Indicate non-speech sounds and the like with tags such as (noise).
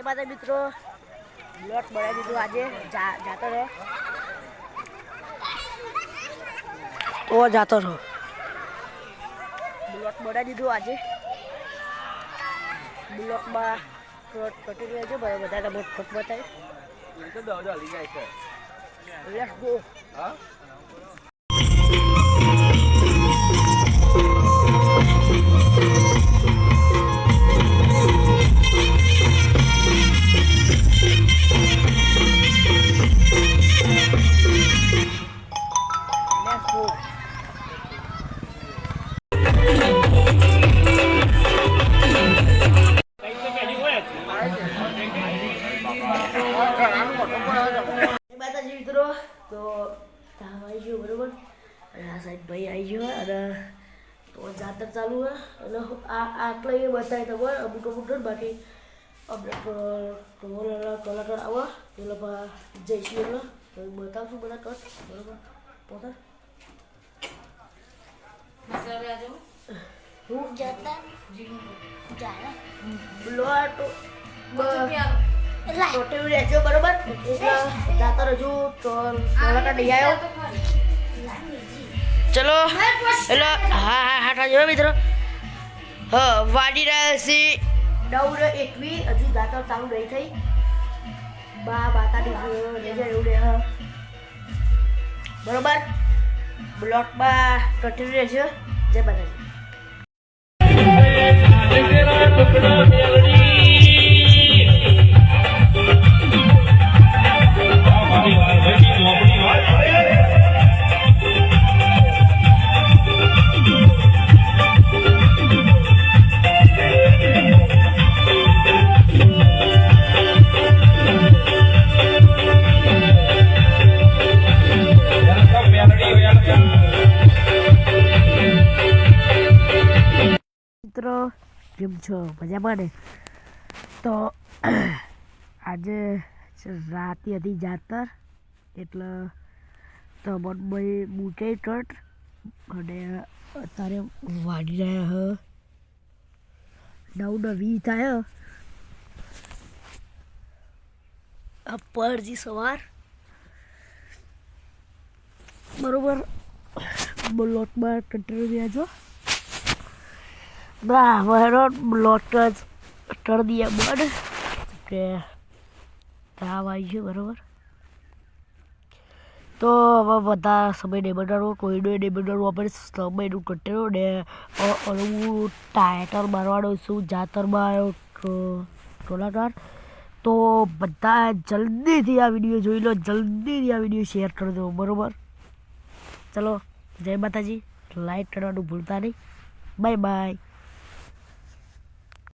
એ માટે મિત્રો લોટ બનાવી દીધું આજે. જા જાતો રહો. તો જાતો રહો. બ્લોક બનાવી દીધું આજે. બ્લોકમાં લોટ કટી રહ્યો છે. ભાઈ બધાને મોટ ફટ બતાવી let's go let's માતાજી મિત્રો તો તાવ આવી ગયો બરોબર અને આ સાઈડ ભાઈ આવી ગયો અને તો જાતર ચાલુ હે અને હું આ આટલો એ બતાવી ખબર અમુક અમુક ને બાકી આપણે ટોલા કલાકાર આવા એ લોકો જઈશું એટલે તો એ બતાવશું બધા કટ બરોબર પોતા હું જતા જાણે બ્લોટ ટોટેલ રહેજો બરોબર એટલે જાતા રજુ તો કલાકાર નહીં આવ્યો ચલો એટલે હા હા હા જોયો મિત્રો હા વાડી રહ્યા છે નવ એકવી હજુ દાંતર ચાલુ નહીં થઈ બા બાતાની લેજર એવું રહે હ. બરોબર બ્લોકમાં કન્ટિન્યુ રહેજો જય માતાજી ਤੇਰਾ ਟੁਕੜਾ ਮਿਲਣਾ કેમ છો? મજામાં ને તો (clears throat) આજે રાતે હતી જાતર, એટલે તો મનભાઈ મૂકે ટટ અને અત્યારે વાડી રહ્યા હ. નવ ને વી થાય પરજી સવાર. બરોબર. લોટમાં કંટ્રોલ રહ્યા છો? ના મારો લોટ જ ટળ દિયા બડ કે તાવ છે બરાબર તો હવે બધા સમય નહીં બનાવો કોઈનો નહીં બનાવો આપણે સમયનું કટેલો ને હું ટાયટર મારવાનો શું જાતરમાં આવ્યો ટોલાકાર. તો બધા જલ્દીથી આ વીડિયો જોઈ લો, જલ્દીથી આ વીડિયો શેર કરી દો, બરાબર? ચલો, જય માતાજી. લાઈક કરવાનું ભૂલતા નહીં. Bye bye